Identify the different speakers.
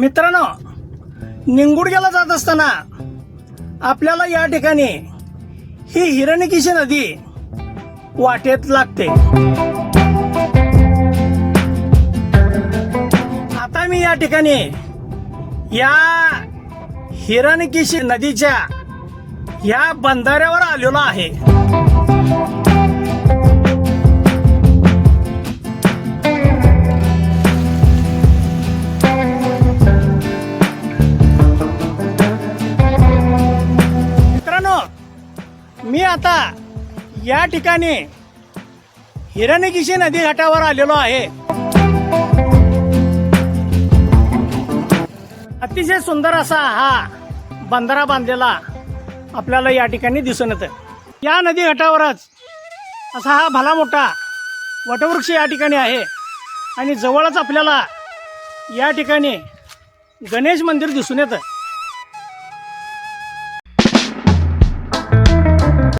Speaker 1: मित्रांनो निंगुडग्याला जात असताना आपल्याला या ठिकाणी ही हिरणकिशी नदी वाटेत लागते. आता मी या ठिकाणी या हिरणकिशी नदीच्या या बंधाऱ्यावर आलेलो आहे. मी आता या ठिकाणी हिरणगिशी नदी घाटावर आलेलो आहे. अतिशय सुंदर असा हा बंधारा बांधलेला आपल्याला या ठिकाणी दिसून येतं या नदी घाटावरच असा हा भला मोठा वटवृक्ष या ठिकाणी आहे. आणि जवळच आपल्याला या ठिकाणी गणेश मंदिर दिसून येतं